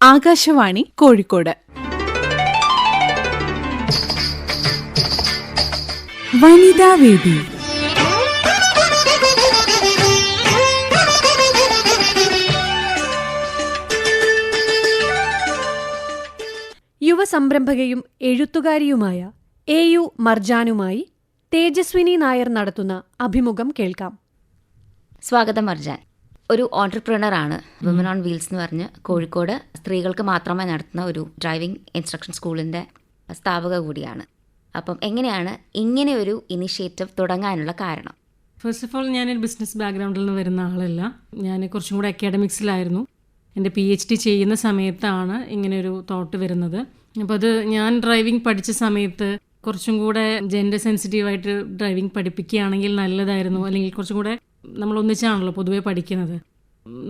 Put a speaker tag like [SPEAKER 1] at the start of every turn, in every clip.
[SPEAKER 1] ആകാശവാണി കോഴിക്കോട്. വനിതാവേദി
[SPEAKER 2] യുവസംരംഭകയും എഴുത്തുകാരിയുമായ എ യു മർജാനുമായി തേജസ്വിനി നായർ നടത്തുന്ന അഭിമുഖം കേൾക്കാം.
[SPEAKER 3] സ്വാഗതം അർജാൻ ഒരു ഓണ്ടർപ്രണർ ആണ്. വിമൻ ഓൺ വീൽസ് എന്ന് പറഞ്ഞ് കോഴിക്കോട് സ്ത്രീകൾക്ക് മാത്രമേ നടത്തുന്ന ഒരു ഡ്രൈവിംഗ് ഇൻസ്ട്രക്ഷൻ സ്കൂളിന്റെ സ്ഥാപക കൂടിയാണ്. അപ്പം എങ്ങനെയാണ് ഇങ്ങനെ ഒരു ഇനിഷ്യേറ്റീവ് തുടങ്ങാനുള്ള കാരണം?
[SPEAKER 4] ഫസ്റ്റ് ഓഫ് ഓൾ ഞാൻ ഒരു ബിസിനസ് ബാക്ക്ഗ്രൗണ്ടിൽ നിന്ന് വരുന്ന ആളല്ല. ഞാൻ കുറച്ചും കൂടെ അക്കാഡമിക്സിലായിരുന്നു എന്റെ പി എച്ച് ഡി ചെയ്യുന്ന സമയത്താണ് ഇങ്ങനെ ഒരു തോട്ട് വരുന്നത്. അപ്പോൾ അത് ഞാൻ ഡ്രൈവിംഗ് പഠിച്ച സമയത്ത് കുറച്ചും കൂടെ ജെൻഡർ സെൻസിറ്റീവായിട്ട് ഡ്രൈവിംഗ് പഠിപ്പിക്കുകയാണെങ്കിൽ നല്ലതായിരുന്നു. അല്ലെങ്കിൽ കുറച്ചും കൂടെ നമ്മൾ ഒന്നിച്ചാണല്ലോ പൊതുവെ പഠിക്കുന്നത്.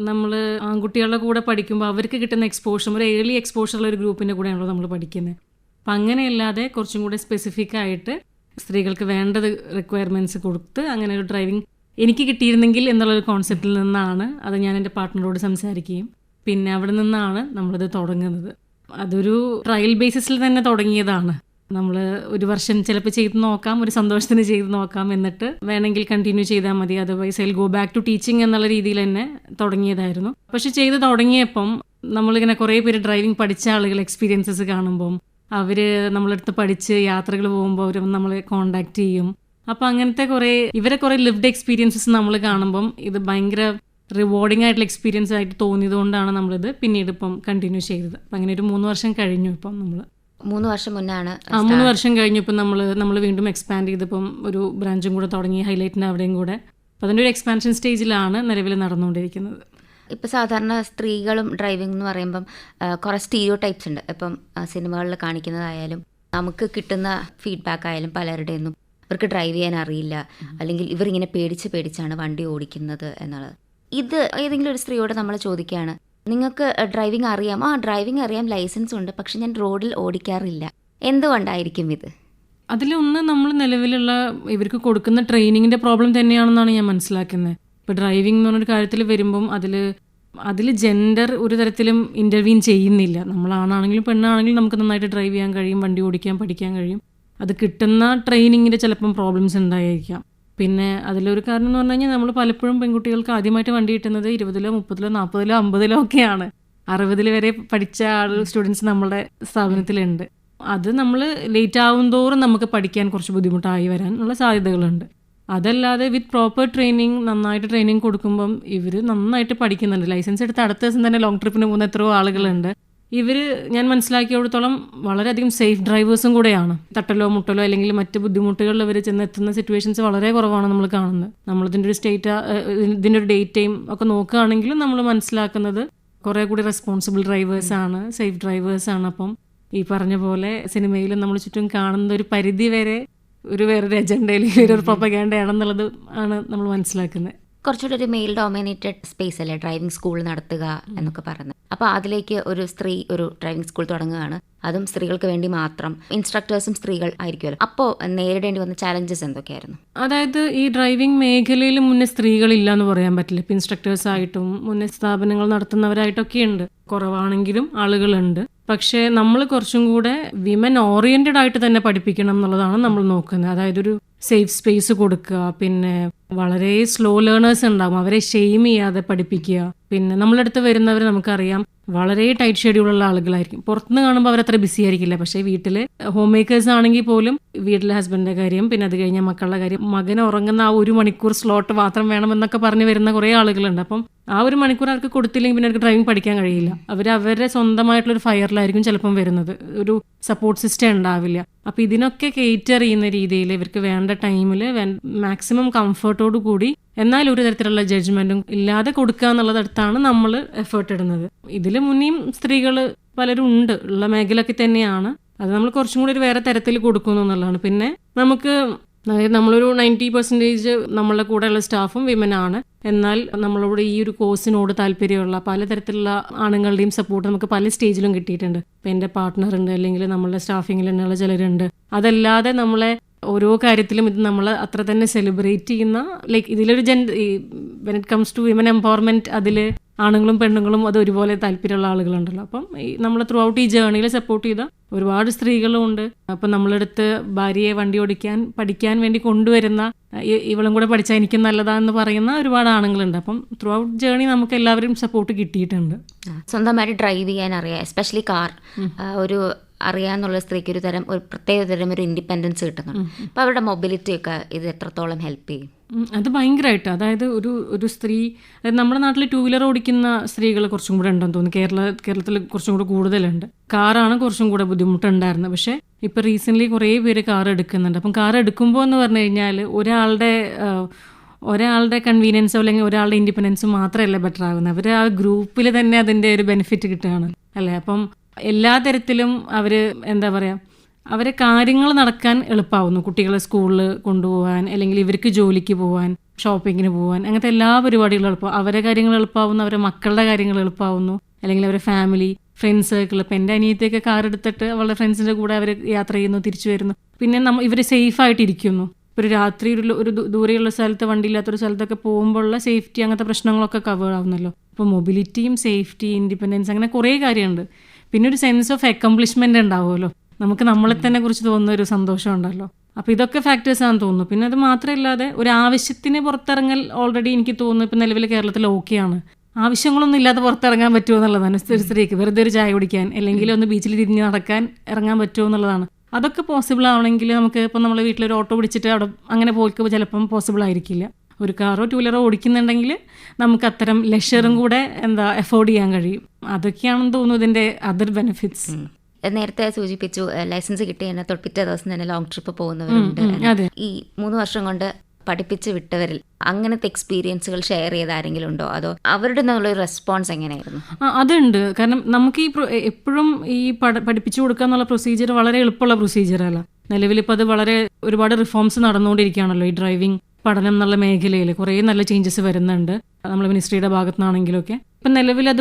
[SPEAKER 4] നമ്മൾ ആൺകുട്ടികളുടെ കൂടെ പഠിക്കുമ്പോൾ അവർക്ക് കിട്ടുന്ന എക്സ്പോഷർ ഒരു ഏർലി എക്സ്പോഷറുള്ള ഒരു ഗ്രൂപ്പിന്റെ കൂടെയാണല്ലോ നമ്മൾ പഠിക്കുന്നത് അപ്പം അങ്ങനെയല്ലാതെ കുറച്ചും കൂടെ സ്പെസിഫിക് ആയിട്ട് സ്ത്രീകൾക്ക് വേണ്ടത് റിക്വയർമെന്റ്സ് കൊടുത്ത് അങ്ങനെ ഒരു ഡ്രൈവിംഗ് എനിക്ക് കിട്ടിയിരുന്നെങ്കിൽ എന്നുള്ളൊരു കോൺസെപ്റ്റിൽ നിന്നാണ് അത് ഞാൻ എന്റെ പാർട്ട്ണറോട് സംസാരിക്കുകയും പിന്നെ അവിടെ നിന്നാണ് നമ്മളിത് തുടങ്ങുന്നത്. അതൊരു ട്രയൽ ബേസിസിൽ തന്നെ തുടങ്ങിയതാണ്. നമ്മൾ ഒരു വർഷം ചിലപ്പോൾ ചെയ്ത് നോക്കാം ഒരു സന്തോഷത്തിന് ചെയ്ത് നോക്കാം എന്നിട്ട് വേണമെങ്കിൽ കണ്ടിന്യൂ ചെയ്താൽ മതി. Otherwise I go back to teaching എന്നുള്ള രീതിയിൽ തന്നെ തുടങ്ങിയതായിരുന്നു. പക്ഷെ ചെയ്ത് തുടങ്ങിയപ്പം നമ്മളിങ്ങനെ കുറേ പേര് ഡ്രൈവിംഗ് പഠിച്ച ആളുകൾ എക്സ്പീരിയൻസസ് കാണുമ്പം അവർ നമ്മളടുത്ത് പഠിച്ച് യാത്രകൾ പോകുമ്പോൾ അവർ നമ്മളെ കോണ്ടാക്ട് ചെയ്യും. അപ്പം അങ്ങനത്തെ കുറേ ഇവരെ കുറേ ലിവ്ഡ് എക്സ്പീരിയൻസസ് നമ്മൾ കാണുമ്പം ഇത് ഭയങ്കര റിവാർഡിംഗ് ആയിട്ടുള്ള എക്സ്പീരിയൻസ് ആയിട്ട് തോന്നിയത് കൊണ്ടാണ് നമ്മളിത് പിന്നീട് ഇപ്പം കണ്ടിന്യൂ ചെയ്തത്. അപ്പം അങ്ങനെ ഒരു മൂന്ന് വർഷം കഴിഞ്ഞു ഇപ്പം നമ്മൾ
[SPEAKER 3] മൂന്ന് വർഷം മുന്നാണ്
[SPEAKER 4] ആ മൂന്ന് വർഷം കഴിഞ്ഞപ്പോൾ നമ്മൾ നമ്മൾ വീണ്ടും എക്സ്പാൻഡ് ചെയ്തപ്പം ഒരു ബ്രാഞ്ചും കൂടെ തുടങ്ങി ഹൈലൈറ്റിന്റെ അവിടെയും കൂടെ. അപ്പം അതിന്റെ ഒരു എക്സ്പാൻഷൻ സ്റ്റേജിലാണ് നിലവിൽ നടന്നുകൊണ്ടിരിക്കുന്നത്.
[SPEAKER 3] ഇപ്പം സാധാരണ സ്ത്രീകളും ഡ്രൈവിംഗ് എന്ന് പറയുമ്പം കുറേ സ്റ്റീരിയോ ടൈപ്സ് ഉണ്ട്. ഇപ്പം സിനിമകളിൽ കാണിക്കുന്നതായാലും നമുക്ക് കിട്ടുന്ന ഫീഡ്ബാക്ക് ആയാലും പലരുടെ ഒന്നും ഇവർക്ക് ഡ്രൈവ് ചെയ്യാൻ അറിയില്ല. അല്ലെങ്കിൽ ഇവർ ഇങ്ങനെ പേടിച്ച് പേടിച്ചാണ് വണ്ടി ഓടിക്കുന്നത് എന്നുള്ളത്. ഇത് ഏതെങ്കിലും ഒരു സ്ത്രീയോട് നമ്മൾ ചോദിക്കുകയാണ് നിങ്ങൾക്ക് ഡ്രൈവിംഗ് അറിയാം. ആ ഡ്രൈവിംഗ് അറിയാം ലൈസൻസ് ഉണ്ട്. പക്ഷെ ഞാൻ റോഡിൽ ഓടിക്കാറില്ല. എന്തുകൊണ്ടായിരിക്കും ഇത്?
[SPEAKER 4] അതിലൊന്ന് നമ്മൾ നിലവിലുള്ള ഇവർക്ക് കൊടുക്കുന്ന ട്രെയിനിങ്ങിന്റെ പ്രോബ്ലം തന്നെയാണെന്നാണ് ഞാൻ മനസ്സിലാക്കുന്നത്. ഇപ്പോൾ ഡ്രൈവിംഗ് എന്ന് പറഞ്ഞൊരു കാര്യത്തിൽ വരുമ്പം അതിൽ അതിൽ ജെൻഡർ ഒരു തരത്തിലും ഇന്റർവീൻ ചെയ്യുന്നില്ല. നമ്മളാണാണെങ്കിലും പെണ്ണാണെങ്കിലും നമുക്ക് നന്നായിട്ട് ഡ്രൈവ് ചെയ്യാൻ കഴിയും വണ്ടി ഓടിക്കാൻ പഠിക്കാൻ കഴിയും. അത് കിട്ടുന്ന ട്രെയിനിങ്ങിന്റെ ചിലപ്പം പ്രോബ്ലംസ് ഉണ്ടായിരിക്കാം പിന്നെ അതിലൊരു കാരണം എന്ന് പറഞ്ഞു കഴിഞ്ഞാൽ നമ്മൾ പലപ്പോഴും പെൺകുട്ടികൾക്ക് ആദ്യമായിട്ട് വണ്ടി കിട്ടുന്നത് ഇരുപതിലോ മുപ്പതിലോ നാൽപ്പതിലോ അമ്പതിലോ ഒക്കെയാണ്. അറുപതിൽ വരെ പഠിച്ച ആൾ സ്റ്റുഡൻസ് നമ്മുടെ സ്ഥാപനത്തിലുണ്ട്. അത് നമ്മൾ ലേറ്റ് ആവും തോറും നമുക്ക് പഠിക്കാൻ കുറച്ച് ബുദ്ധിമുട്ടായി വരാനുള്ള സാധ്യതകളുണ്ട്. അതല്ലാതെ വിത്ത് പ്രോപ്പർ ട്രെയിനിങ് നന്നായിട്ട് ട്രെയിനിങ് കൊടുക്കുമ്പം ഇവർ നന്നായിട്ട് പഠിക്കുന്നുണ്ട്. ലൈസൻസ് എടുത്ത് അടുത്ത ദിവസം തന്നെ ലോങ് ട്രിപ്പിന് പോകുന്ന എത്രയോ ആളുകളുണ്ട്. ഇവർ ഞാൻ മനസ്സിലാക്കിയിടത്തോളം വളരെയധികം സേഫ് ഡ്രൈവേഴ്സും കൂടെയാണ്. തട്ടലോ മുട്ടലോ അല്ലെങ്കിൽ മറ്റ് ബുദ്ധിമുട്ടുകളിൽ ഇവർ ചെന്നെത്തുന്ന സിറ്റുവേഷൻസ് വളരെ കുറവാണ് നമ്മൾ കാണുന്നത്. നമ്മളിതിന്റെ ഒരു സ്റ്റേറ്റ് ഇതിന്റെ ഒരു ഡേറ്റയും ഒക്കെ നോക്കുകയാണെങ്കിലും നമ്മൾ മനസ്സിലാക്കുന്നത് കുറേ കൂടി റെസ്പോൺസിബിൾ ഡ്രൈവേഴ്സാണ് സേഫ് ഡ്രൈവേഴ്സാണ് ആണ്. അപ്പം ഈ പറഞ്ഞ പോലെ സിനിമയിൽ നമ്മൾ ചുറ്റും കാണുന്ന ഒരു പരിധി വരെ ഒരു വേറൊരു അജണ്ടയിൽ ഒരു പ്രൊപ്പഗാൻഡയാണെന്നുള്ളത് ആണ് നമ്മൾ മനസ്സിലാക്കുന്നത്.
[SPEAKER 3] കുറച്ചുകൂടി ഒരു മെയിൽ ഡോമിനേറ്റഡ് സ്പേസ് അല്ലേ? ഡ്രൈവിംഗ് സ്കൂൾ നടത്തുക എന്നൊക്കെ പറയുന്നത്. അപ്പോൾ അതിലേക്ക് ഒരു സ്ത്രീ ഒരു ഡ്രൈവിംഗ് സ്കൂൾ തുടങ്ങുകയാണ്. അതും സ്ത്രീകൾക്ക് വേണ്ടി മാത്രം. ഇൻസ്ട്രക്ടേഴ്സും സ്ത്രീകൾ ആയിരിക്കുമല്ലോ. അപ്പോൾ നേരിടേണ്ടി വന്ന ചാലഞ്ചസ് എന്തൊക്കെയായിരുന്നു?
[SPEAKER 4] അതായത് ഈ ഡ്രൈവിംഗ് മേഖലയിൽ മുന്നേ സ്ത്രീകളില്ല എന്ന് പറയാൻ പറ്റില്ല. ഇപ്പം ഇൻസ്ട്രക്ടേഴ്സ് ആയിട്ടും മുന്നേ സ്ഥാപനങ്ങൾ നടത്തുന്നവരായിട്ടൊക്കെ ഉണ്ട്. കുറവാണെങ്കിലും ആളുകളുണ്ട്. പക്ഷേ നമ്മൾ കുറച്ചും കൂടെ വിമൻ ഓറിയന്റഡ് ആയിട്ട് തന്നെ പഠിപ്പിക്കണം എന്നുള്ളതാണ് നമ്മൾ നോക്കുന്നത്. അതായത് ഒരു സേഫ് സ്പേസ് കൊടുക്കുക. പിന്നെ വളരെ സ്ലോ ലേണേഴ്സ് ഉണ്ടാകും അവരെ ഷെയിം ചെയ്യാതെ പഠിപ്പിക്കുക. പിന്നെ നമ്മളടുത്ത് വരുന്നവർ നമുക്കറിയാം വളരെ ടൈറ്റ് ഷെഡ്യൂളുള്ള ആളുകളായിരിക്കും. പുറത്തുനിന്ന് കാണുമ്പോൾ അവർ അത്ര ബിസി ആയിരിക്കില്ല. പക്ഷേ വീട്ടിൽ ഹോം മേക്കേഴ്സ് ആണെങ്കിൽ പോലും വീട്ടിലെ ഹസ്ബൻഡിന്റെ കാര്യം പിന്നെ അത് കഴിഞ്ഞാൽ മക്കളുടെ കാര്യം മകൻ ഉറങ്ങുന്ന ആ ഒരു മണിക്കൂർ സ്ലോട്ട് മാത്രം വേണമെന്നൊക്കെ പറഞ്ഞ് വരുന്ന കുറേ ആളുകളുണ്ട്. അപ്പം ആ ഒരു മണിക്കൂർ അവർക്ക് കൊടുത്തില്ലെങ്കിൽ പിന്നെ അവർക്ക് ഡ്രൈവിംഗ് പഠിക്കാൻ കഴിയില്ല. അവർ അവരുടെ സ്വന്തമായിട്ടുള്ള ഒരു ഫയറിലായിരിക്കും ചിലപ്പം വരുന്നത്. ഒരു സപ്പോർട്ട് സിസ്റ്റം ഉണ്ടാവില്ല. അപ്പം ഇതിനൊക്കെ കേറ്റർ ചെയ്യുന്ന രീതിയിൽ ഇവർക്ക് വേണ്ട ടൈമിൽ മാക്സിമം കംഫർട്ടോട് കൂടി എന്നാൽ ഒരു തരത്തിലുള്ള ജഡ്ജ്മെന്റും ഇല്ലാതെ കൊടുക്കുക എന്നുള്ളടത്താണ് നമ്മൾ എഫേർട്ട് ഇടുന്നത്. ഇതിൽ മുന്നേയും സ്ത്രീകൾ പലരും ഉണ്ട്. ഉള്ള മേഖലയൊക്കെ തന്നെയാണ്. അത് നമ്മൾ കുറച്ചും കൂടി ഒരു വേറെ തരത്തിൽ കൊടുക്കുന്നു എന്നുള്ളതാണ്. പിന്നെ നമുക്ക് അതായത് നമ്മളൊരു നയന്റി പെർസെന്റേജ് നമ്മളുടെ കൂടെയുള്ള സ്റ്റാഫും വിമൻ ആണ്. എന്നാൽ നമ്മളോട് ഈ ഒരു കോഴ്സിനോട് താല്പര്യമുള്ള പലതരത്തിലുള്ള ആണുങ്ങളുടെയും സപ്പോർട്ട് നമുക്ക് പല സ്റ്റേജിലും കിട്ടിയിട്ടുണ്ട്. ഇപ്പം എന്റെ പാർട്ട്ണർ ഉണ്ട് അല്ലെങ്കിൽ നമ്മളുടെ സ്റ്റാഫിങ്ങിൽ തന്നെയുള്ള ചിലരുണ്ട്. അതല്ലാതെ നമ്മളെ ഓരോ കാര്യത്തിലും ഇത് നമ്മൾ അത്ര തന്നെ സെലിബ്രേറ്റ് ചെയ്യുന്ന ലൈക്ക് ഇതിലൊരു gen when it comes to women empowerment അതിൽ ആണുങ്ങളും പെണ്ണുങ്ങളും അത് ഒരുപോലെ താല്പര്യമുള്ള ആളുകളുണ്ടല്ലോ. അപ്പം ഈ നമ്മൾ ത്രൂ ഔട്ട് ഈ ജേണിയിൽ സപ്പോർട്ട് ചെയ്ത ഒരുപാട് സ്ത്രീകളും ഉണ്ട്. അപ്പം നമ്മളെടുത്ത് ഭാര്യയെ വണ്ടി ഓടിക്കാൻ പഠിക്കാൻ വേണ്ടി കൊണ്ടുവരുന്ന ഇവളും കൂടെ പഠിച്ചാൽ എനിക്ക് നല്ലതാന്ന് പറയുന്ന ഒരുപാട് ആണുങ്ങളുണ്ട്. അപ്പം ത്രൂ ഔട്ട് ജേണി നമുക്ക് എല്ലാവരും സപ്പോർട്ട് കിട്ടിയിട്ടുണ്ട്.
[SPEAKER 3] സ്വന്തമായിട്ട് ഡ്രൈവ് ചെയ്യാൻ അറിയാം എസ്പെഷ്യലി കാർ ഒരു അറിയാന്നുള്ള സ്ത്രീക്ക് ഒരു തരം ഒരു പ്രത്യേക തരം ഒരു ഇൻഡിപെൻഡൻസ് കിട്ടുന്നുണ്ട്. അപ്പോൾ അവരുടെ മൊബിലിറ്റി ഒക്കെ ഇത് എത്രത്തോളം ഹെൽപ്പ് ചെയ്യും?
[SPEAKER 4] അത് ഭയങ്കരമായിട്ട് അതായത് ഒരു ഒരു സ്ത്രീ അതായത് നമ്മുടെ നാട്ടിൽ ടൂ വീലർ ഓടിക്കുന്ന സ്ത്രീകൾ കുറച്ചും കൂടെ ഉണ്ടെന്ന് തോന്നുന്നു. കേരള കേരളത്തിൽ കുറച്ചും കൂടെ കൂടുതലുണ്ട്. കാറാണ് കുറച്ചും കൂടെ ബുദ്ധിമുട്ടുണ്ടായിരുന്നത്. പക്ഷേ ഇപ്പം റീസെന്റ്ലി കുറേ പേര് കാർ എടുക്കുന്നുണ്ട്. അപ്പം കാർ എടുക്കുമ്പോൾ എന്ന് പറഞ്ഞു കഴിഞ്ഞാൽ ഒരാളുടെ ഒരാളുടെ കൺവീനിയൻസോ അല്ലെങ്കിൽ ഒരാളുടെ ഇൻഡിപെൻഡൻസ് മാത്രമല്ല ബെറ്റർ ആകുന്നത്. അവർ ആ ഗ്രൂപ്പിൽ തന്നെ അതിന്റെ ഒരു ബെനിഫിറ്റ് കിട്ടുകയാണ്. അല്ലേ? അപ്പം എല്ലാ തരത്തിലും അവർ എന്താ പറയുക അവരെ കാര്യങ്ങൾ നടക്കാൻ എളുപ്പമാവുന്നു കുട്ടികളെ സ്കൂളിൽ കൊണ്ടുപോകാൻ അല്ലെങ്കിൽ ഇവർക്ക് ജോലിക്ക് പോകാൻ ഷോപ്പിങ്ങിന് പോകാൻ അങ്ങനത്തെ എല്ലാ പരിപാടികളും എളുപ്പം. അവരെ കാര്യങ്ങൾ എളുപ്പമാവുന്നു അവരെ മക്കളുടെ കാര്യങ്ങൾ എളുപ്പമാവുന്നു അല്ലെങ്കിൽ അവരെ ഫാമിലി ഫ്രണ്ട്സ് സർക്കിൾ ഇപ്പം എന്റെ അനിയത്തെയൊക്കെ കാർ എടുത്തിട്ട് അവളുടെ ഫ്രണ്ട്സിന്റെ കൂടെ അവർ യാത്ര ചെയ്യുന്നു തിരിച്ചു വരുന്നു. പിന്നെ നമ്മൾ ഇവർ സേഫ് ആയിട്ട് ഇരിക്കുന്നു. ഇപ്പോൾ ഒരു രാത്രി ഒരു ഒരു ദൂരെയുള്ള സ്ഥലത്ത് വണ്ടിയില്ലാത്തൊരു സ്ഥലത്തൊക്കെ പോകുമ്പോഴുള്ള സേഫ്റ്റി അങ്ങനത്തെ പ്രശ്നങ്ങളൊക്കെ കവർ ആവുന്നല്ലോ. അപ്പോൾ മൊബിലിറ്റിയും സേഫ്റ്റി ഇൻഡിപെൻഡൻസ് അങ്ങനെ കുറേ കാര്യമുണ്ട് പിന്നെ ഒരു സെൻസ് ഓഫ് അക്കംപ്ലിഷ്മെന്റ് ഉണ്ടാവുമല്ലോ. നമുക്ക് നമ്മളെ തന്നെ കുറിച്ച് തോന്നുന്ന ഒരു സന്തോഷം ഉണ്ടല്ലോ. അപ്പോൾ ഇതൊക്കെ ഫാക്ടേഴ്സ് ആണെന്ന് തോന്നുന്നു. പിന്നെ അത് മാത്രമല്ലാതെ ഒരു ആവശ്യത്തിന് പുറത്തിറങ്ങൽ ഓൾറെഡി എനിക്ക് തോന്നുന്നു ഇപ്പം നിലവിൽ കേരളത്തിൽ ഓക്കെയാണ് ആവശ്യങ്ങളൊന്നും ഇല്ലാതെ പുറത്തിറങ്ങാൻ പറ്റുമോ എന്നുള്ളതാണ്. ഒരു സ്ത്രീക്ക് വെറുതെ ഒരു ചായ കുടിക്കാൻ അല്ലെങ്കിൽ ഒന്ന് ബീച്ചിൽ തിരിഞ്ഞ് നടക്കാൻ ഇറങ്ങാൻ പറ്റുമോ എന്നുള്ളതാണ്. അതൊക്കെ പോസിബിൾ ആവണമെങ്കിൽ നമുക്ക് ഇപ്പം നമ്മൾ വീട്ടിലൊരു ഓട്ടോ പിടിച്ചിട്ട് അവിടെ അങ്ങനെ പോയിക്കുമ്പോൾ ചിലപ്പം പോസിബിൾ ആയിരിക്കില്ല. ഒരു കാറോ ടൂ വീലറോ ഓടിക്കുന്നുണ്ടെങ്കിൽ നമുക്ക് അത്തരം ലെഷറും കൂടെ എന്താ എഫോർഡ് ചെയ്യാൻ കഴിയും. അതൊക്കെയാണെന്ന് തോന്നുന്നു ഇതിന്റെ അതർ ബെനിഫിറ്റ്സ്
[SPEAKER 3] നേരത്തെ സൂചിപ്പിച്ചു ലൈസൻസ് കിട്ടി തന്നെ തൊട്ട് പിറ്റേ ദിവസം തന്നെ ലോങ് ട്രിപ്പ് പോകുന്നവരുണ്ട്. ഈ മൂന്ന് വർഷം കൊണ്ട് പഠിപ്പിച്ച് വിട്ടവരിൽ അങ്ങനത്തെ എക്സ്പീരിയൻസുകൾ ഷെയർ ചെയ്ത ആരെങ്കിലും ഉണ്ടോ? അതോ അവരുടെ നിന്നുള്ള റെസ്പോൺസ് എങ്ങനെയായിരുന്നു?
[SPEAKER 4] അതുണ്ട്. കാരണം നമുക്ക് ഈ എപ്പോഴും ഈ പഠ പഠിപ്പിച്ചു കൊടുക്കുക എന്നുള്ള പ്രൊസീജിയർ വളരെ എളുപ്പമുള്ള പ്രൊസീജിയർ അല്ല. നിലവിൽ ഇപ്പോൾ അത് വളരെ ഒരുപാട് റിഫോംസ് നടന്നുകൊണ്ടിരിക്കുകയാണല്ലോ. ഈ ഡ്രൈവിംഗ് പഠനം എന്നുള്ള മേഖലയിൽ കുറേ നല്ല ചേഞ്ചസ് വരുന്നുണ്ട്. നമ്മൾ മിനിസ്ട്രിയുടെ ഭാഗത്തുനിന്നാണെങ്കിലൊക്കെ. ഇപ്പം നിലവിൽ അത്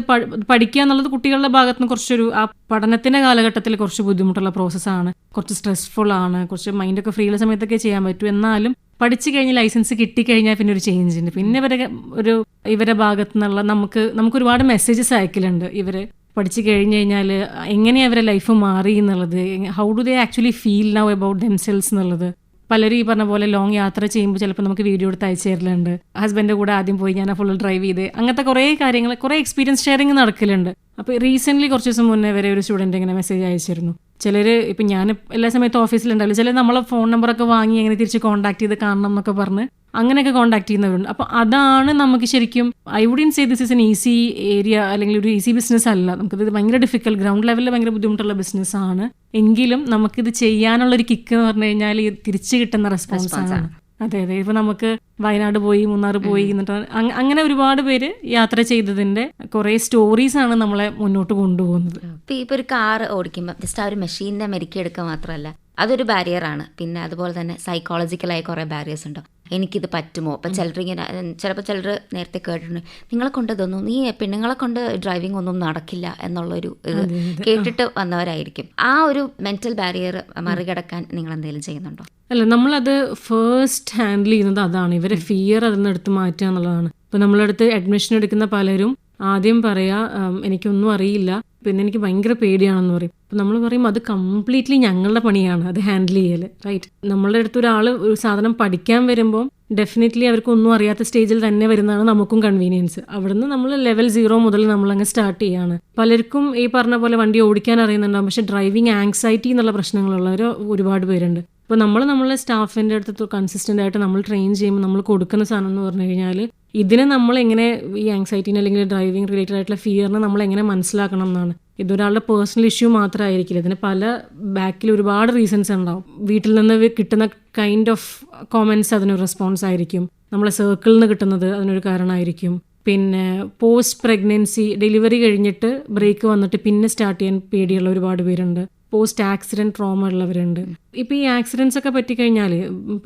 [SPEAKER 4] പഠിക്കുക എന്നുള്ളത് കുട്ടികളുടെ ഭാഗത്ത് നിന്ന് കുറച്ചൊരു ആ പഠനത്തിന്റെ കാലഘട്ടത്തിൽ കുറച്ച് ബുദ്ധിമുട്ടുള്ള പ്രോസസ്സാണ് കുറച്ച് സ്ട്രെസ്ഫുൾ ആണ്. കുറച്ച് മൈൻഡൊക്കെ ഫ്രീ ഉള്ള സമയത്തൊക്കെ ചെയ്യാൻ പറ്റും. എന്നാലും പഠിച്ചു കഴിഞ്ഞ് ലൈസൻസ് കിട്ടിക്കഴിഞ്ഞാൽ പിന്നെ ഒരു ചേഞ്ച് ഉണ്ട്. പിന്നെ ഇവരെ ഒരു ഇവരെ ഭാഗത്തു നിന്നുള്ള നമുക്ക് നമുക്ക് ഒരുപാട് മെസ്സേജസ് അയക്കലുണ്ട്. ഇവർ പഠിച്ചു കഴിഞ്ഞ് കഴിഞ്ഞാൽ എങ്ങനെയാണ് അവരെ ലൈഫ് മാറി എന്നുള്ളത്? How do they actually feel now about themselves എന്നുള്ളത്? പലരും ഈ പറഞ്ഞ പോലെ ലോങ് യാത്ര ചെയ്യുമ്പോൾ ചിലപ്പോൾ നമുക്ക് വീഡിയോ എടുത്ത് അയച്ചു തരലുണ്ട്. ഹസ്ബൻഡ് കൂടെ ആദ്യം പോയി ഞാൻ ഫുൾ ഡ്രൈവ് ചെയ്ത് അങ്ങനത്തെ കുറേ കാര്യങ്ങൾ കുറേ എക്സ്പീരിയൻസ് ഷെയറിങ് നടക്കലുണ്ട്. അപ്പോൾ റീസെന്റ്ലി കുറച്ച് ദിവസം മുന്നേ വരെ ഒരു സ്റ്റുഡന്റ് ഇങ്ങനെ മെസ്സേജ് അയച്ചിരുന്നു. ചിലർ ഇപ്പം ഞാൻ എല്ലാ സമയത്തും ഓഫീസിലുണ്ടാവില്ല ചിലർ നമ്മളെ ഫോൺ നമ്പറൊക്കെ വാങ്ങി അങ്ങനെ തിരിച്ച് കോൺടാക്ട് ചെയ്ത് കാണണം എന്നൊക്കെ പറഞ്ഞ് അങ്ങനെയൊക്കെ കോൺടാക്ട് ചെയ്യുന്നവരുണ്ട്. അപ്പോൾ അതാണ് നമുക്ക് ശരിക്കും I wouldn't say this is an easy area അല്ലെങ്കിൽ ഒരു ഈസി ബിസിനസ് അല്ല. നമുക്കിത് ഭയങ്കര ഡിഫിക്കൽട്ട് ഗ്രൗണ്ട് ലെവലിൽ ഭയങ്കര ബുദ്ധിമുട്ടുള്ള ബിസിനസ് ആണ്. എങ്കിലും നമുക്കിത് ചെയ്യാനുള്ള ഒരു കിക്ക് എന്ന് പറഞ്ഞു കഴിഞ്ഞാൽ ഈ തിരിച്ചു കിട്ടുന്ന റെസ്പോൺസ് ആണ്. അതെ അതെ. ഇപ്പൊ നമുക്ക് വയനാട് പോയി മൂന്നാർ പോയി എന്നിട്ട് അങ്ങനെ ഒരുപാട് പേര് യാത്ര ചെയ്തതിന്റെ കുറെ സ്റ്റോറീസ് ആണ് നമ്മളെ മുന്നോട്ട് കൊണ്ടുപോകുന്നത്.
[SPEAKER 3] ഇപ്പൊ ഇപ്പൊ ഒരു കാർ ഓടിക്കുമ്പോൾ ജസ്റ്റ് ആ ഒരു മെഷീനിന്റെ മെരുക്കിയെടുക്കുക മാത്രമല്ല അതൊരു ബാരിയറാണ് പിന്നെ അതുപോലെ തന്നെ സൈക്കോളജിക്കലായ കുറേ ബാരിയേഴ്സ് ഉണ്ടോ? എനിക്കിത് പറ്റുമോ? അപ്പം ചിലർ ഇങ്ങനെ ചിലപ്പോൾ ചിലർ നേരത്തെ കേട്ടിട്ടുണ്ട് നിങ്ങളെ കൊണ്ട് ഇതൊന്നും നീ പെണ്ണുങ്ങളെ കൊണ്ട് ഡ്രൈവിംഗ് ഒന്നും നടക്കില്ല എന്നുള്ളൊരു ഇത് കേട്ടിട്ട് വന്നവരായിരിക്കും. ആ ഒരു മെന്റൽ ബാരിയർ മറികടക്കാൻ നിങ്ങൾ എന്തെങ്കിലും ചെയ്യുന്നുണ്ടോ?
[SPEAKER 4] അല്ല നമ്മളത് ഫേസ്റ്റ് ഹാൻഡിൽ ചെയ്യുന്നത് അതാണ്. ഇവരെ ഫിയർ അതിൽ നിന്ന് എടുത്ത് മാറ്റുക എന്നുള്ളതാണ്. ഇപ്പൊ നമ്മളടുത്ത് അഡ്മിഷൻ എടുക്കുന്ന പലരും ആദ്യം പറയാ "ഉം, എനിക്കൊന്നും അറിയില്ല. പിന്നെ എനിക്ക് ഭയങ്കര പേടിയാണെന്ന് പറയും. അപ്പം നമ്മൾ പറയും അത് കംപ്ലീറ്റ്ലി ഞങ്ങളുടെ പണിയാണ് അത് ഹാൻഡിൽ ചെയ്യൽ റൈറ്റ് നമ്മളുടെ അടുത്ത് ഒരാൾ ഒരു സാധനം പഠിക്കാൻ വരുമ്പോൾ ഡെഫിനറ്റ്ലി അവർക്ക് ഒന്നും അറിയാത്ത സ്റ്റേജിൽ തന്നെ വരുന്നതാണ് നമുക്കും കൺവീനിയൻസ് അവിടുന്ന് നമ്മൾ ലെവൽ സീറോ മുതൽ നമ്മൾ അങ്ങ് സ്റ്റാർട്ട് ചെയ്യാണ്. പലർക്കും ഈ പറഞ്ഞ പോലെ വണ്ടി ഓടിക്കാൻ അറിയുന്നുണ്ടാവും പക്ഷെ ഡ്രൈവിംഗ് ആങ്സൈറ്റി എന്നുള്ള പ്രശ്നങ്ങളുള്ളവർ ഒരുപാട് പേരുണ്ട്. അപ്പോൾ നമ്മൾ നമ്മളെ സ്റ്റാഫിന്റെ അടുത്ത് കൺസിസ്റ്റന്റ് ആയിട്ട് നമ്മൾ ട്രെയിൻ ചെയ്യുമ്പോൾ നമ്മൾ കൊടുക്കുന്ന സാധനം എന്ന് പറഞ്ഞു കഴിഞ്ഞാൽ ഇതിനെ നമ്മൾ എങ്ങനെ ഈ ആങ്സൈറ്റീനെ അല്ലെങ്കിൽ ഡ്രൈവിംഗ് റിലേറ്റഡ് ആയിട്ടുള്ള ഫിയറിനെ നമ്മൾ എങ്ങനെ മനസ്സിലാക്കണം എന്നാണ്. ഇതൊരാളുടെ പേഴ്സണൽ ഇഷ്യൂ മാത്രമായിരിക്കില്ല ഇതിന് പല ബാക്കിൽ ഒരുപാട് റീസൺസ് ഉണ്ടാവും. വീട്ടിൽ നിന്ന് കിട്ടുന്ന കൈൻഡ് ഓഫ് കോമൻസ് അതിനൊരു റെസ്പോൺസ് ആയിരിക്കും. നമ്മളെ സർക്കിളിൽ നിന്ന് കിട്ടുന്നത് അതിനൊരു കാരണമായിരിക്കും. പിന്നെ പോസ്റ്റ് പ്രഗ്നൻസി ഡെലിവറി കഴിഞ്ഞിട്ട് ബ്രേക്ക് വന്നിട്ട് പിന്നെ സ്റ്റാർട്ട് ചെയ്യാൻ പേടിയുള്ള ഒരുപാട് പേരുണ്ട്. പോസ്റ്റ് ആക്സിഡന്റ് ട്രോമ ഉള്ളവരുണ്ട്. ഇപ്പൊ ഈ ആക്സിഡൻസ് ഒക്കെ പറ്റിക്കഴിഞ്ഞാൽ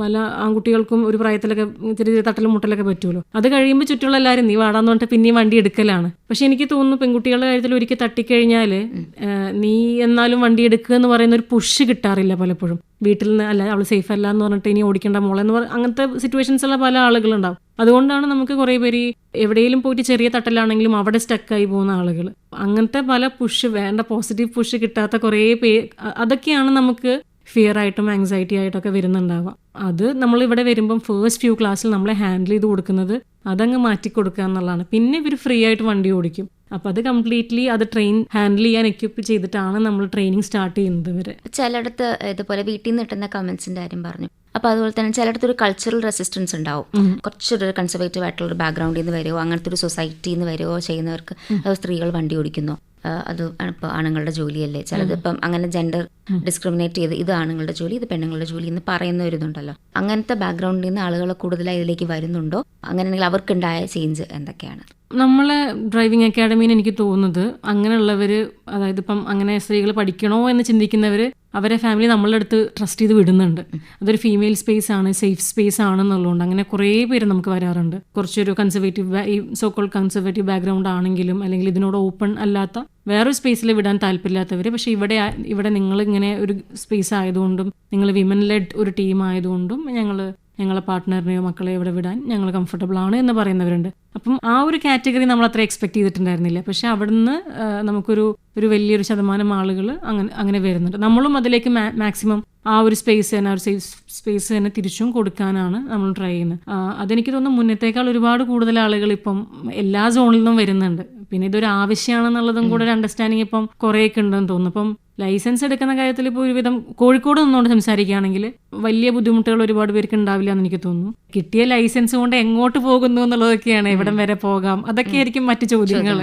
[SPEAKER 4] പല ആൺകുട്ടികൾക്കും ഒരു പ്രായത്തിലൊക്കെ ചെറിയ ചെറിയ തട്ടലും മുട്ടലൊക്കെ പറ്റുമല്ലോ അത് കഴിയുമ്പോൾ ചുറ്റുള്ള എല്ലാവരും നീ വാടാന്ന് പറഞ്ഞിട്ട് പിന്നെയും വണ്ടി എടുക്കലാണ്. പക്ഷെ എനിക്ക് തോന്നുന്നു പെൺകുട്ടികളുടെ കാര്യത്തിൽ ഒരിക്കൽ തട്ടിക്കഴിഞ്ഞാൽ നീ എന്നാലും വണ്ടി എടുക്കുക എന്ന് പറയുന്ന ഒരു പുഷ് കിട്ടാറില്ല പലപ്പോഴും. വീട്ടിൽ നിന്ന് അല്ല അവൾ സേഫ് അല്ല എന്ന് പറഞ്ഞിട്ട് ഇനി ഓടിക്കേണ്ട മോളെന്ന് പറ അങ്ങനത്തെ സിറ്റുവേഷൻസ് ഉള്ള പല ആളുകളുണ്ടാവും. അതുകൊണ്ടാണ് നമുക്ക് കുറേ പേര് എവിടെയെങ്കിലും പോയിട്ട് ചെറിയ തട്ടലാണെങ്കിലും അവിടെ സ്റ്റക്കായി പോകുന്ന ആളുകൾ അങ്ങനത്തെ പല പുഷ് വേണ്ട പോസിറ്റീവ് പുഷ് കിട്ടാത്ത കുറേ പേ അതൊക്കെയാണ് നമുക്ക് ഫിയർ ആയിട്ടും ആങ്സൈറ്റി ആയിട്ടൊക്കെ വരുന്നുണ്ടാവുക. അത് നമ്മൾ ഇവിടെ വരുമ്പം ഫേസ്റ്റ് ഫ്യൂ ക്ലാസ്സിൽ നമ്മൾ ഹാൻഡിൽ ചെയ്ത് കൊടുക്കുന്നത് അതങ്ങ് മാറ്റി കൊടുക്കുക എന്നുള്ളതാണ്. പിന്നെ ഇവർ ഫ്രീ ആയിട്ട് വണ്ടി ഓടിക്കും. അപ്പം അത് കംപ്ലീറ്റ്ലി അത് ട്രെയിൻ ഹാൻഡിൽ ചെയ്യാൻ എക്യുപ്പ് ചെയ്തിട്ടാണ് നമ്മൾ ട്രെയിനിങ് സ്റ്റാർട്ട് ചെയ്യുന്നത് ഇവരെ.
[SPEAKER 3] ചിലയിടത്ത് ഇതുപോലെ വീട്ടിൽ നിന്ന് കിട്ടുന്ന കമന്റ്സിന്റെ കാര്യം പറഞ്ഞു. അപ്പൊ അതുപോലെ തന്നെ ചിലയിടത്ത് ഒരു കൾച്ചറൽ റെസിസ്റ്റൻസ് ഉണ്ടാവും. കുറച്ചൊരു കൺസർവേറ്റീവ് ആയിട്ടുള്ള ഒരു ബാക്ക്ഗ്രൗണ്ടിൽ നിന്ന് വരുമോ അങ്ങനത്തെ ഒരു സൊസൈറ്റിയിൽ നിന്ന് വരുമോ ചെയ്യുന്നവർക്ക് സ്ത്രീകൾ വണ്ടി ഓടിക്കുന്നു. അത് ഇപ്പോൾ ആണുങ്ങളുടെ ജോലിയല്ലേ? ചിലത് ഇപ്പം അങ്ങനെ ജെൻഡർ ഡിസ്ക്രിമിനേറ്റ് ചെയ്ത് ഇത് ആണുങ്ങളുടെ ജോലി ഇത് പെണ്ണുങ്ങളുടെ ജോലി എന്ന് പറയുന്ന ഒരു ഇതുണ്ടല്ലോ. അങ്ങനത്തെ ബാക്ക്ഗ്രൗണ്ടിൽ നിന്ന് ആളുകൾ കൂടുതലായി ഇതിലേക്ക് വരുന്നുണ്ടോ? അങ്ങനെയാണെങ്കിൽ അവർക്കുണ്ടായ ചേഞ്ച് എന്തൊക്കെയാണ്?
[SPEAKER 4] നമ്മളെ ഡ്രൈവിംഗ് അക്കാഡമിയിൽ എനിക്ക് തോന്നുന്നത് അങ്ങനെയുള്ളവർ അതായത് ഇപ്പം അങ്ങനെ സ്ത്രീകൾ പഠിക്കണോ എന്ന് ചിന്തിക്കുന്നവർ അവരെ ഫാമിലി നമ്മളുടെ അടുത്ത് ട്രസ്റ്റ് ചെയ്ത് വിടുന്നുണ്ട്. അതൊരു ഫീമെയിൽ സ്പേസ് ആണ് സേഫ് സ്പേസ് ആണെന്നുള്ളതുകൊണ്ട് അങ്ങനെ കുറേ പേര് നമുക്ക് വരാറുണ്ട്. കുറച്ചൊരു കൺസർവേറ്റീവ് ഈ സോക്കോൾ കൺസർവേറ്റീവ് ബാക്ക്ഗ്രൗണ്ട് ആണെങ്കിലും അല്ലെങ്കിൽ ഇതിനോട് ഓപ്പൺ അല്ലാത്ത വേറൊരു സ്പേസിൽ വിടാൻ താല്പര്യമില്ലാത്തവർ പക്ഷെ ഇവിടെ ഇവിടെ നിങ്ങൾ ഇങ്ങനെ ഒരു സ്പേസ് ആയതുകൊണ്ടും നിങ്ങൾ വിമൻ ലെഡ് ഒരു ടീം ആയതുകൊണ്ടും ഞങ്ങൾ ഞങ്ങളെ പാർട്ട്ണറിനെയോ മക്കളെയോ ഇവിടെ വിടാൻ ഞങ്ങൾ കംഫർട്ടബിൾ ആണ് എന്ന് പറയുന്നവരുണ്ട്. അപ്പം ആ ഒരു കാറ്റഗറി നമ്മൾ അത്ര എക്സ്പെക്ട് ചെയ്തിട്ടുണ്ടായിരുന്നില്ല. പക്ഷെ അവിടുന്ന് നമുക്കൊരു ഒരു വലിയൊരു ശതമാനം ആളുകൾ അങ്ങനെ അങ്ങനെ വരുന്നുണ്ട്. നമ്മളും അതിലേക്ക് മാക്സിമം ആ ഒരു സ്പേസ് തന്നെ ആ ഒരു സേഫ് സ്പേസ് തന്നെ തിരിച്ചും കൊടുക്കാനാണ് നമ്മൾ ട്രൈ ചെയ്യുന്നത്. അതെനിക്ക് തോന്നുന്നു മുന്നത്തേക്കാൾ ഒരുപാട് കൂടുതൽ ആളുകൾ ഇപ്പം എല്ലാ സോണിൽ നിന്നും വരുന്നുണ്ട്. പിന്നെ ഇതൊരു ആവശ്യമാണെന്നുള്ളതും കൂടെ ഒരു അണ്ടർസ്റ്റാൻഡിങ് ഇപ്പം കുറേയൊക്കെ ഉണ്ടെന്ന് തോന്നുന്നു. ഇപ്പം ലൈസൻസ് എടുക്കുന്ന കാര്യത്തിൽ ഇപ്പോൾ ഒരുവിധം കോഴിക്കോട് നിന്നുകൊണ്ട് സംസാരിക്കുകയാണെങ്കിൽ വലിയ ബുദ്ധിമുട്ടുകൾ ഒരുപാട് പേർക്ക് ഉണ്ടാവില്ല എന്ന് എനിക്ക് തോന്നുന്നു. കിട്ടിയ ലൈസൻസ് കൊണ്ട് എങ്ങോട്ട് പോകുന്നു എന്നുള്ളതൊക്കെയാണ് എവിടം വരെ പോകാം? അതൊക്കെ ആയിരിക്കും മറ്റു ചോദ്യങ്ങൾ.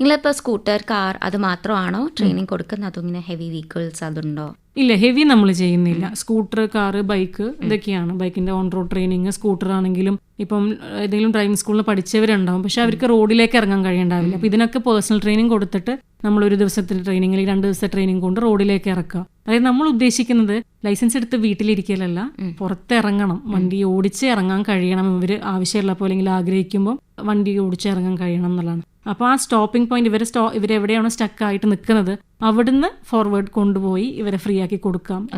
[SPEAKER 3] നിങ്ങളിപ്പോൾ സ്കൂട്ടർ കാർ അത് മാത്രമാണോ ട്രെയിനിങ് കൊടുക്കുന്നത്? അതോ ഇങ്ങനെ ഹെവി വെഹിക്കിൾസ് അതുണ്ടോ?
[SPEAKER 4] ഇല്ല ഹെവി നമ്മൾ ചെയ്യുന്നില്ല. സ്കൂട്ടർ കാറ് ബൈക്ക് ഇതൊക്കെയാണ്. ബൈക്കിന്റെ ഓൺ റോഡ് ട്രെയിനിങ് സ്കൂട്ടർ ആണെങ്കിലും ഇപ്പം ഏതെങ്കിലും ഡ്രൈവിംഗ് സ്കൂളിൽ പഠിച്ചവരുണ്ടാവും. പക്ഷെ അവർക്ക് റോഡിലേക്ക് ഇറങ്ങാൻ കഴിയണ്ടാവില്ല. അപ്പൊ ഇതിനൊക്കെ പേഴ്സണൽ ട്രെയിനിങ് കൊടുത്തിട്ട് നമ്മൾ ഒരു ദിവസത്തെ ട്രെയിനിങ് അല്ലെങ്കിൽ രണ്ട് ദിവസത്തെ ട്രെയിനിങ് കൊണ്ട് റോഡിലേക്ക് ഇറക്കുക. അതായത് നമ്മൾ ഉദ്ദേശിക്കുന്നത് ലൈസൻസ് എടുത്ത് വീട്ടിലിരിക്കലല്ല പുറത്തിറങ്ങണം. വണ്ടി ഓടിച്ച് ഇറങ്ങാൻ കഴിയണം. ഇവർ ആവശ്യമുള്ളപ്പോൾ അല്ലെങ്കിൽ ആഗ്രഹിക്കുമ്പോൾ വണ്ടി ഓടിച്ച് ഇറങ്ങാൻ കഴിയണം എന്നുള്ളതാണ്. അപ്പോൾ ആ സ്റ്റോപ്പിംഗ് പോയിന്റ് ഇവരെ സ്റ്റോ ഇവരെവിടെയാണോ സ്റ്റക്ക് ആയിട്ട് നിൽക്കുന്നത് അവിടുന്ന് ഫോർവേഡ് കൊണ്ടുപോയി ഇവരെ ഫ്രീ ആക്കി കൊടുക്കാം.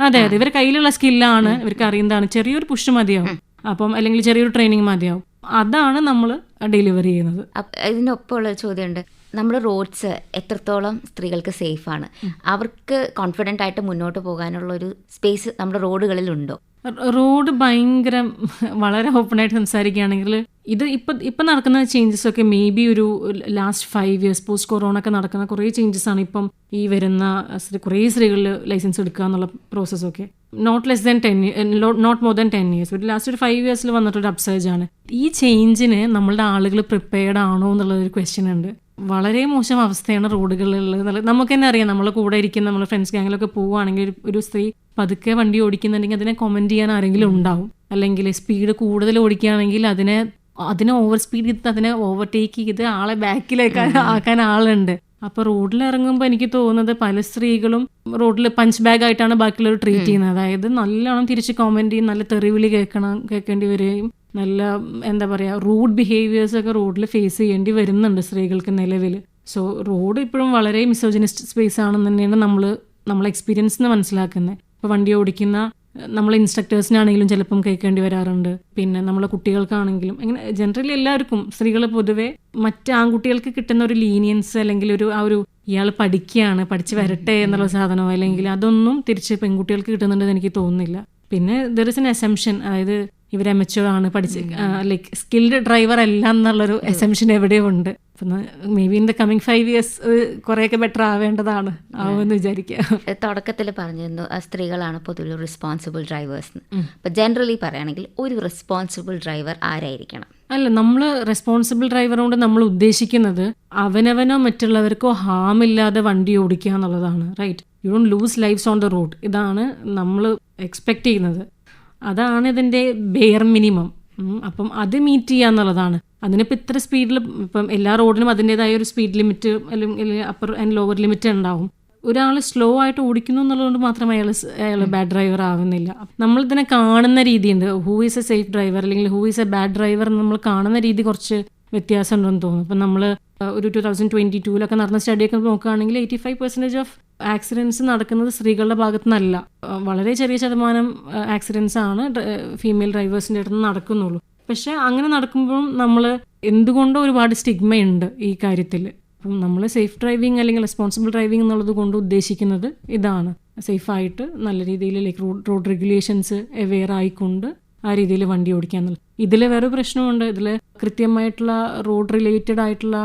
[SPEAKER 4] അതെ. അതെ ഇവരെ കയ്യിലുള്ള സ്കില്ലാണ് ഇവർക്ക് അറിയുന്നതാണ്. ചെറിയൊരു പുഷ് മതിയാവും. അപ്പം അല്ലെങ്കിൽ ചെറിയൊരു ട്രെയിനിങ് മതിയാവും. അതാണ് നമ്മൾ ഡെലിവറി ചെയ്യുന്നത്.
[SPEAKER 3] ഇതിനൊപ്പം ഇതിനൊപ്പമുള്ള ചോദ്യമുണ്ട്. നമ്മുടെ റോഡ്സ് എത്രത്തോളം സ്ത്രീകൾക്ക് സേഫാണ്. ആണ് അവർക്ക് കോൺഫിഡന്റ് ആയിട്ട് മുന്നോട്ട് പോകാനുള്ള ഒരു സ്പേസ് നമ്മുടെ റോഡുകളിലുണ്ടോ?
[SPEAKER 4] റോഡ് ഭയങ്കര വളരെ ഓപ്പൺ ആയിട്ട് സംസാരിക്കുകയാണെങ്കിൽ ഇത് ഇപ്പൊ ഇപ്പൊ നടക്കുന്ന ചേഞ്ചസ് ഒക്കെ മേ ബി ഒരു last five years post corona ഒക്കെ നടക്കുന്ന കുറേ ചേഞ്ചസ് ആണ് ഇപ്പം ഈ വരുന്ന കുറേ സ്ത്രീകളിൽ ലൈസൻസ് എടുക്കുക എന്നുള്ള പ്രോസസ്സൊക്കെ not less than ten not more than ten years ഒരു ലാസ്റ്റ് ഒരു ഫൈവ് ഇയേഴ്സിൽ വന്നിട്ടൊരു അപ്സേജ് ആണ്. ഈ ചേഞ്ചിന് നമ്മളുടെ ആളുകൾ പ്രിപ്പയർഡ് ആണോ എന്നുള്ളൊരു ക്വസ്റ്റ്യൻ ഉണ്ട്. വളരെ മോശം അവസ്ഥയാണ് റോഡുകളിലുള്ളത് നമുക്ക് തന്നെ അറിയാം നമ്മളെ കൂടെ ഇരിക്കുന്ന നമ്മൾ ഫ്രണ്ട്സ് ഗാങ്ങിലൊക്കെ പോവുകയാണെങ്കിൽ ഒരു- സ്ത്രീ പതുക്കെ വണ്ടി ഓടിക്കുന്നുണ്ടെങ്കിൽ അതിനെ കമന്റ് ചെയ്യാൻ ആരെങ്കിലും ഉണ്ടാവും. അല്ലെങ്കിൽ സ്പീഡ് കൂടുതൽ ഓടിക്കുകയാണെങ്കിൽ അതിനെ അതിനെ ഓവർ സ്പീഡ് ചെയ്ത് അതിനെ ഓവർടേക്ക് ചെയ്ത് ആളെ ബാക്കിലേക്ക് ആക്കാൻ ആളുണ്ട്. അപ്പൊ റോഡിൽ ഇറങ്ങുമ്പോൾ എനിക്ക് തോന്നുന്നത് പല സ്ത്രീകളും റോഡിൽ പഞ്ച് ബാഗ് ആയിട്ടാണ് ബാക്കിയുള്ളവർ ട്രീറ്റ് ചെയ്യുന്നത്. അതായത് നല്ലോണം തിരിച്ച് കോമന്റ് ചെയ്യും നല്ല തെറിവിളി കേൾക്കണം കേൾക്കേണ്ടി വരികയും നല്ല എന്താ പറയുക റൂഡ് ബിഹേവിയേഴ്സൊക്കെ റോഡിൽ ഫേസ് ചെയ്യേണ്ടി വരുന്നുണ്ട് സ്ത്രീകൾക്ക് നിലവിൽ സോ റോഡ് ഇപ്പോഴും വളരെ മിസോജിനിസ്റ്റ് സ്പേസ് ആണെന്ന് തന്നെയാണ് നമ്മൾ നമ്മളെ എക്സ്പീരിയൻസ് എന്ന് മനസ്സിലാക്കുന്നത് ഇപ്പോൾ വണ്ടി ഓടിക്കുന്ന നമ്മൾ ഇൻസ്ട്രക്ടേഴ്സിനാണെങ്കിലും ചിലപ്പം കേൾക്കേണ്ടി വരാറുണ്ട്. പിന്നെ നമ്മളെ കുട്ടികൾക്കാണെങ്കിലും അങ്ങനെ ജനറലി എല്ലാവർക്കും സ്ത്രീകൾ പൊതുവെ മറ്റ് ആൺകുട്ടികൾക്ക് കിട്ടുന്ന ഒരു ലീനിയൻസ് അല്ലെങ്കിൽ ഒരു ആ ഒരു ഇയാൾ പഠിക്കുകയാണ് പഠിച്ച് വരട്ടെ എന്നുള്ള സാധനമോ അല്ലെങ്കിൽ അതൊന്നും തിരിച്ച് പെൺകുട്ടികൾക്ക് കിട്ടുന്നുണ്ടെന്ന് എനിക്ക് തോന്നുന്നില്ല. പിന്നെ ദർ ഇസ് എൻ അസംഷൻ അതായത് ഇവർ എമച്ചുവർ ആണ് പഠിച്ച് ലൈക്ക് സ്കിൽഡ് ഡ്രൈവർ അല്ല എന്നുള്ളൊരു എസംഷൻ എവിടെയോ ഉണ്ട് maybe in the coming five years കുറേയൊക്കെ ബെറ്റർ ആവേണ്ടതാണ്. ആവുമെന്ന് വിചാരിക്കുക
[SPEAKER 3] തുടക്കത്തിൽ പറഞ്ഞിരുന്നു സ്ത്രീകളാണ് പൊതുവെ റെസ്പോൺസിബിൾ ഡ്രൈവേഴ്സ് അപ്പൊ ജനറലി പറയുകയാണെങ്കിൽ ഒരു റെസ്പോൺസിബിൾ ഡ്രൈവർ ആരായിരിക്കണം?
[SPEAKER 4] അല്ല നമ്മൾ റെസ്പോൺസിബിൾ ഡ്രൈവർ കൊണ്ട് നമ്മൾ ഉദ്ദേശിക്കുന്നത് അവനവനോ മറ്റുള്ളവർക്കോ ഹാം ഇല്ലാതെ വണ്ടി ഓടിക്കുക എന്നുള്ളതാണ് right you don't lose lives on the road ഇതാണ് നമ്മൾ എക്സ്പെക്ട് ചെയ്യുന്നത്. അതാണ് ഇതിന്റെ ബെയർ മിനിമം അപ്പം അത് മീറ്റ് ചെയ്യുക എന്നുള്ളതാണ്. അതിനിപ്പോൾ ഇത്ര സ്പീഡിൽ ഇപ്പം എല്ലാ റോഡിനും അതിന്റെതായ ഒരു സ്പീഡ് ലിമിറ്റ് അല്ലെങ്കിൽ അപ്പർ ആൻഡ് ലോവർ ലിമിറ്റ് ഉണ്ടാവും. ഒരാൾ സ്ലോ ആയിട്ട് ഓടിക്കുന്നു എന്നുള്ളതുകൊണ്ട് മാത്രം അയാൾ അയാൾ ബാഡ് ഡ്രൈവർ ആവുന്നില്ല. നമ്മൾ ഇതിനെ കാണുന്ന രീതിയുണ്ട് who is a safe driver അല്ലെങ്കിൽ who is a bad driver എന്ന് നമ്മൾ കാണുന്ന രീതി കുറച്ച് വ്യത്യാസം ഉണ്ടെന്ന് തോന്നുന്നു. ഇപ്പം നമ്മൾ ഒരു ടു തൗസൻഡ് ട്വന്റി ടൂലൊക്കെ നടന്ന സ്റ്റഡിയൊക്കെ നോക്കുകയാണെങ്കിൽ eighty five percentage of accidents നടക്കുന്നത് സ്ത്രീകളുടെ ഭാഗത്തു നിന്നല്ല വളരെ ചെറിയ ശതമാനം ആക്സിഡൻസ് ആണ് ഫീമെയിൽ ഡ്രൈവേഴ്സിന്റെ അടുത്ത് നടക്കുന്നുള്ളൂ. പക്ഷെ അങ്ങനെ നടക്കുമ്പോഴും നമ്മൾ എന്തുകൊണ്ടോ ഒരുപാട് സ്റ്റിഗ്മയുണ്ട് ഈ കാര്യത്തിൽ അപ്പം നമ്മൾ സേഫ് ഡ്രൈവിംഗ് അല്ലെങ്കിൽ റെസ്പോൺസിബിൾ ഡ്രൈവിംഗ് എന്നുള്ളത് കൊണ്ട് ഉദ്ദേശിക്കുന്നത് ഇതാണ്. സേഫായിട്ട് നല്ല രീതിയിൽ like road road regulations aware ആയിക്കൊണ്ട് ആ രീതിയിൽ വണ്ടി ഓടിക്കുക എന്നുള്ളത് ഇതിൽ വേറെ പ്രശ്നമുണ്ട്. ഇതിൽ കൃത്യമായിട്ടുള്ള റോഡ് റിലേറ്റഡ് ആയിട്ടുള്ള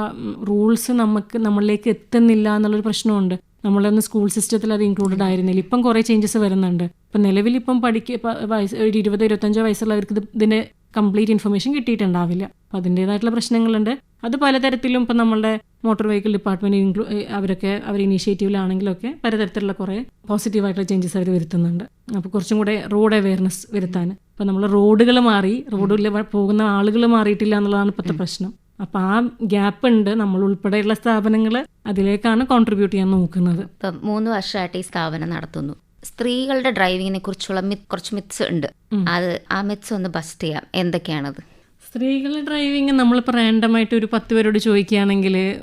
[SPEAKER 4] റൂൾസ് നമുക്ക് നമ്മളിലേക്ക് എത്തുന്നില്ല എന്നുള്ളൊരു പ്രശ്നമുണ്ട്. നമ്മളൊന്ന് സ്കൂൾ സിസ്റ്റത്തിൽ അത് ഇൻക്ലൂഡഡ് ആയിരുന്നില്ല. ഇപ്പം കുറേ ചേഞ്ചസ് വരുന്നുണ്ട്. ഇപ്പം നിലവിൽ ഇപ്പം പഠിക്ക വയസ്സ് ഒരു ഇരുപത് ഇരുപത്തഞ്ചോ വയസ്സുള്ളവർക്ക് ഇത് ഇതിന്റെ കംപ്ലീറ്റ് ഇൻഫർമേഷൻ കിട്ടിയിട്ടുണ്ടാവില്ല. അപ്പം അതിന്റേതായിട്ടുള്ള പ്രശ്നങ്ങളുണ്ട്. അത് പലതരത്തിലും ഇപ്പം നമ്മളുടെ മോട്ടോർ വെഹിക്കിൾ ഡിപ്പാർട്ട്മെന്റ് ഇൻക്ലൂ അവരൊക്കെ അവർ ഇനീഷ്യേറ്റീവിലാണെങ്കിലൊക്കെ പലതരത്തിലുള്ള കുറേ പോസിറ്റീവായിട്ടുള്ള ചേഞ്ചസ് അവർ വരുത്തുന്നുണ്ട്. അപ്പോൾ കുറച്ചും കൂടെ റോഡ് അവയർനെസ് വരുത്താൻ. അപ്പോൾ നമ്മൾ റോഡുകൾ മാറി റോഡിൽ പോകുന്ന ആളുകൾ മാറിയിട്ടില്ല എന്നുള്ളതാണ് ഇപ്പോഴത്തെ പ്രശ്നം. അപ്പോൾ ആ ഗ്യാപ്പ് ഉണ്ട്. നമ്മൾ ഉൾപ്പെടെയുള്ള സ്ഥാപനങ്ങൾ അതിലേക്കാണ് കോൺട്രിബ്യൂട്ട് ചെയ്യാൻ നോക്കുന്നത്.
[SPEAKER 3] ഇപ്പം മൂന്ന് വർഷമായിട്ട് ഈ സ്ഥാപനം നടത്തുന്നു. സ്ത്രീകളുടെ ഡ്രൈവിങ്ങിനെ കുറിച്ചുള്ള കുറച്ച് മിത്സ് ഉണ്ട്. അത് ആ മിത്സ് ഒന്ന് ബസ്റ്റ് ചെയ്യാം. എന്തൊക്കെയാണത്?
[SPEAKER 4] സ്ത്രീകളുടെ ഡ്രൈവിംഗ് നമ്മളിപ്പോൾ റാൻഡമായിട്ട് ഒരു പത്ത് പേരോട് ചോദിക്കുകയാണെങ്കിൽ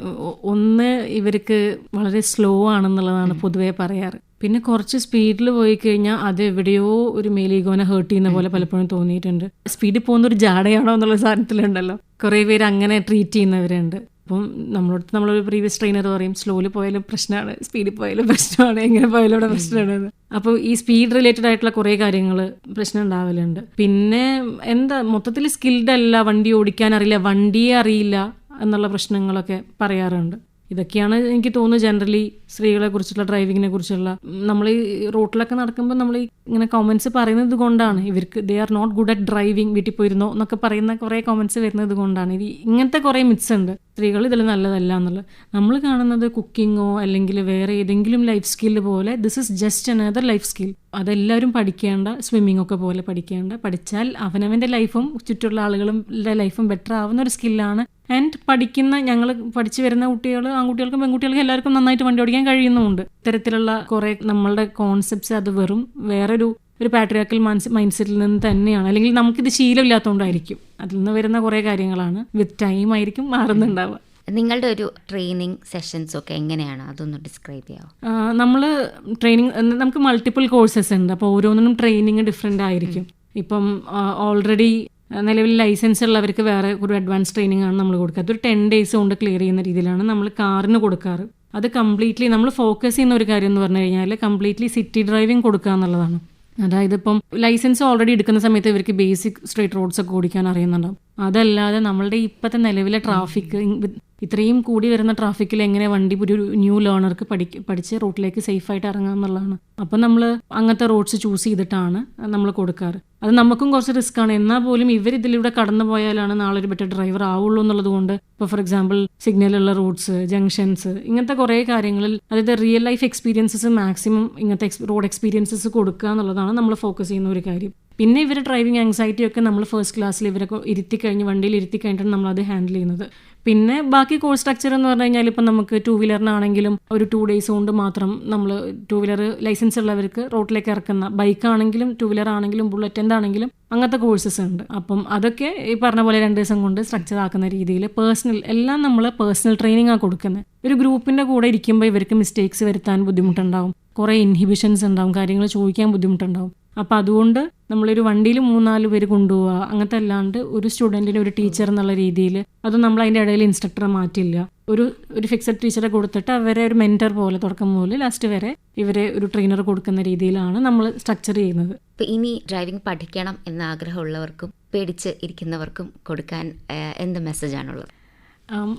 [SPEAKER 4] ഒന്ന് ഇവർക്ക് വളരെ സ്ലോ ആണെന്നുള്ളതാണ് പൊതുവേ പറയാറ്. പിന്നെ കുറച്ച് സ്പീഡിൽ പോയി കഴിഞ്ഞാൽ അത് എവിടെയോ ഒരു മേലീഗോനെ ഹേർട്ട് ചെയ്യുന്ന പോലെ പലപ്പോഴും തോന്നിയിട്ടുണ്ട്. സ്പീഡിൽ പോകുന്ന ഒരു ജാടയാണോ എന്നുള്ള സാധനത്തിലുണ്ടല്ലോ. കുറേ പേര് അങ്ങനെ ട്രീറ്റ് ചെയ്യുന്നവരുണ്ട്. അപ്പം നമ്മളടുത്ത് നമ്മളൊരു പ്രീവിയസ് ട്രെയിനർ പറയും സ്ലോയിൽ പോയാലും പ്രശ്നമാണ് സ്പീഡിൽ പോയാലും പ്രശ്നമാണ് എങ്ങനെ പോയാലും അവിടെ പ്രശ്നമാണ് അപ്പോൾ ഈ സ്പീഡ് റിലേറ്റഡ് ആയിട്ടുള്ള കുറേ കാര്യങ്ങൾ പ്രശ്നം ഉണ്ടാവലുണ്ട്. പിന്നെ എന്താ മൊത്തത്തിൽ സ്കിൽഡ് അല്ല വണ്ടി ഓടിക്കാൻ അറിയില്ല വണ്ടിയെ അറിയില്ല എന്നുള്ള പ്രശ്നങ്ങളൊക്കെ പറയാറുണ്ട്. ഇതൊക്കെയാണ് എനിക്ക് തോന്നുന്നത് ജനറലി സ്ത്രീകളെ കുറിച്ചുള്ള ഡ്രൈവിങ്ങിനെ കുറിച്ചുള്ള. നമ്മൾ ഈ റോട്ടിലൊക്കെ നടക്കുമ്പോൾ നമ്മൾ ഇങ്ങനെ കോമൻസ് പറയുന്നത് കൊണ്ടാണ്. ഇവർക്ക് they are not good at driving വീട്ടിൽ പോയിരുന്നോ എന്നൊക്കെ പറയുന്ന കുറേ കോമൻസ് വരുന്നത് കൊണ്ടാണ്. ഇത് ഇങ്ങനത്തെ കുറേ മിത്സ് ഉണ്ട്. സ്ത്രീകൾ ഇതിൽ നല്ലതല്ല എന്നുള്ളത്. നമ്മൾ കാണുന്നത് കുക്കിങ്ങോ അല്ലെങ്കിൽ വേറെ ഏതെങ്കിലും ലൈഫ് സ്കിൽ പോലെ this is just another life skill അതെല്ലാവരും പഠിക്കേണ്ട സ്വിമ്മിംഗ് ഒക്കെ പോലെ പഠിക്കേണ്ട. പഠിച്ചാൽ അവനവന്റെ ലൈഫും ചുറ്റുള്ള ആളുകളുടെ ലൈഫും ബെറ്റർ ആവുന്ന ഒരു സ്കില്ലാണ് ആൻഡ് പഠിക്കുന്ന ഞങ്ങൾ പഠിച്ചു വരുന്ന കുട്ടികൾ ആൺകുട്ടികൾക്കും പെൺകുട്ടികൾക്കും എല്ലാവർക്കും നന്നായിട്ട് വണ്ടി ഓടിക്കാൻ കഴിയുന്നുമുണ്ട്. ഇത്തരത്തിലുള്ള കുറേ നമ്മളുടെ കോൺസെപ്റ്റ്സ് അത് വെറും വേറൊരു ഒരു പാട്രിയാക്കൽ മൈൻഡ് സെറ്റിൽ നിന്ന് തന്നെയാണ്. അല്ലെങ്കിൽ നമുക്കിത് ശീലമില്ലാത്തതുകൊണ്ടായിരിക്കും അതിൽ നിന്ന് വരുന്ന കുറേ കാര്യങ്ങളാണ്. വിത്ത് ടൈം ആയിരിക്കും മാറുന്നുണ്ടാവുക.
[SPEAKER 3] നിങ്ങളുടെ ഒരു ട്രെയിനിങ് സെഷൻസ് ഒക്കെ എങ്ങനെയാണ്? അതൊന്ന് ഡിസ്ക്രൈബ് ചെയ്യാമോ
[SPEAKER 4] നമ്മൾ ട്രെയിനിങ് നമുക്ക് മൾട്ടിപ്പിൾ കോഴ്സസ് ഉണ്ട്. അപ്പോൾ ഓരോന്നിനും ട്രെയിനിങ് ഡിഫറെന്റ് ആയിരിക്കും. ഇപ്പം ഓൾറെഡി നിലവിൽ ലൈസൻസ് ഉള്ളവർക്ക് വേറെ ഒരു അഡ്വാൻസ് ട്രെയിനിങ് ആണ് നമ്മൾ കൊടുക്കുക അതൊരു ടെൻ ഡേയ്സ് കൊണ്ട് ക്ലിയർ ചെയ്യുന്ന രീതിയിലാണ് നമ്മൾ കാറിന് കൊടുക്കാറ്. അത് കംപ്ലീറ്റ്ലി നമ്മൾ ഫോക്കസ് ചെയ്യുന്ന ഒരു കാര്യം എന്ന് പറഞ്ഞു കഴിഞ്ഞാൽ കംപ്ലീറ്റ്ലി സിറ്റി ഡ്രൈവിംഗ് കൊടുക്കുക എന്നുള്ളതാണ്. അതായത് ഇപ്പം ലൈസൻസ് ഓൾറെഡി എടുക്കുന്ന സമയത്ത് ഇവർക്ക് ബേസിക് സ്ട്രീറ്റ് റോഡ്സ് ഒക്കെ ഓടിക്കാൻ അറിയുന്നുണ്ടാവും. അതല്ലാതെ നമ്മളുടെ ഇപ്പോഴത്തെ നിലവിലെ ട്രാഫിക് ഇത്രയും കൂടി വരുന്ന ട്രാഫിക്കിൽ എങ്ങനെ വണ്ടി ഒരു ന്യൂ ലേണർക്ക് പഠിക്ക പഠിച്ച് റോട്ടിലേക്ക് സേഫായിട്ട് ഇറങ്ങാം എന്നുള്ളതാണ്. അപ്പം നമ്മൾ അങ്ങനത്തെ റോഡ്സ് ചൂസ് ചെയ്തിട്ടാണ് നമ്മൾ കൊടുക്കാറ്. അത് നമുക്കും കുറച്ച് റിസ്ക് ആണ്. എന്നാൽ പോലും ഇവർ ഇതിലൂടെ കടന്നു പോയാലാണ് നാളെ ഒരു ബെറ്റർ ഡ്രൈവർ ആവുള്ളൂ എന്നുള്ളത് കൊണ്ട് ഇപ്പോൾ ഫോർ എക്സാമ്പിൾ സിഗ്നലുള്ള റോഡ്സ് ജംഗ്ഷൻസ് ഇങ്ങനത്തെ കുറേ കാര്യങ്ങളിൽ അതായത് റിയൽ ലൈഫ് എക്സ്പീരിയൻസസ് മാക്സിമം ഇങ്ങനത്തെ റോഡ് എക്സ്പീരിയൻസസ് കൊടുക്കുക എന്നുള്ളതാണ് നമ്മൾ ഫോക്കസ് ചെയ്യുന്ന ഒരു കാര്യം. പിന്നെ ഇവർ ഡ്രൈവിംഗ് ആങ്സൈറ്റി ഒക്കെ നമ്മൾ ഫസ്റ്റ് ക്ലാസ്സിൽ ഇവരൊക്കെ ഇരുത്തി കഴിഞ്ഞ് വണ്ടിയിൽ ഇരുത്തി കഴിഞ്ഞിട്ടാണ് നമ്മൾ അത് ഹാൻഡിൽ ചെയ്യുന്നത്. പിന്നെ ബാക്കി കോഴ്സ് സ്ട്രക്ചർ എന്ന് പറഞ്ഞു കഴിഞ്ഞാൽ ഇപ്പം നമുക്ക് ടൂ വീലറിനാണെങ്കിലും ഒരു ടു ഡേയ്സ് കൊണ്ട് മാത്രം നമ്മൾ ടൂ വീലർ ലൈസൻസ് ഉള്ളവർക്ക് റോഡിലേക്ക് ഇറക്കുന്ന ബൈക്കാണെങ്കിലും ടൂ വീലർ ആണെങ്കിലും ബുള്ളറ്റ് എന്താണെങ്കിലും അങ്ങനത്തെ കോഴ്സസ് ഉണ്ട്. അപ്പം അതൊക്കെ ഈ പറഞ്ഞ പോലെ രണ്ട് ദിവസം കൊണ്ട് സ്ട്രക്ചർ ആക്കുന്ന രീതിയിൽ പേഴ്സണൽ എല്ലാം നമ്മൾ പേഴ്സണൽ ട്രെയിനിങ് ആണ് കൊടുക്കുന്നത് ഒരു ഗ്രൂപ്പിന്റെ കൂടെ ഇരിക്കുമ്പോൾ ഇവർക്ക് മിസ്റ്റേക്സ് വരുത്താൻ ബുദ്ധിമുട്ടുണ്ടാവും. കുറേ ഇൻഹിബിഷൻസ് ഉണ്ടാവും. കാര്യങ്ങൾ ചോദിക്കാൻ ബുദ്ധിമുട്ടുണ്ടാവും. അപ്പം അതുകൊണ്ട് നമ്മളൊരു വണ്ടിയിൽ മൂന്നാൽ പേര് കൊണ്ടുപോവുക അങ്ങനത്തെ അല്ലാണ്ട് ഒരു സ്റ്റുഡന്റിന് ഒരു ടീച്ചർ എന്നുള്ള രീതിയിൽ അത് നമ്മൾ അതിന്റെ ഇടയിൽ ഇൻസ്ട്രക്ടറെ മാറ്റില്ല. ഒരു ഒരു ഫിക്സഡ് ടീച്ചറെ കൊടുത്തിട്ട് അവരെ ഒരു മെന്റർ പോലെ തുടക്കം മുതൽ ലാസ്റ്റ് വരെ ഇവരെ ഒരു ട്രെയിനർ കൊടുക്കുന്ന രീതിയിലാണ് നമ്മൾ സ്ട്രക്ചർ ചെയ്യുന്നത്.
[SPEAKER 3] ഇനി ഡ്രൈവിംഗ് പഠിക്കണം എന്ന ആഗ്രഹമുള്ളവർക്കും പേടിച്ച് ഇരിക്കുന്നവർക്കും കൊടുക്കാൻ എന്ത് മെസ്സേജാണുള്ളത്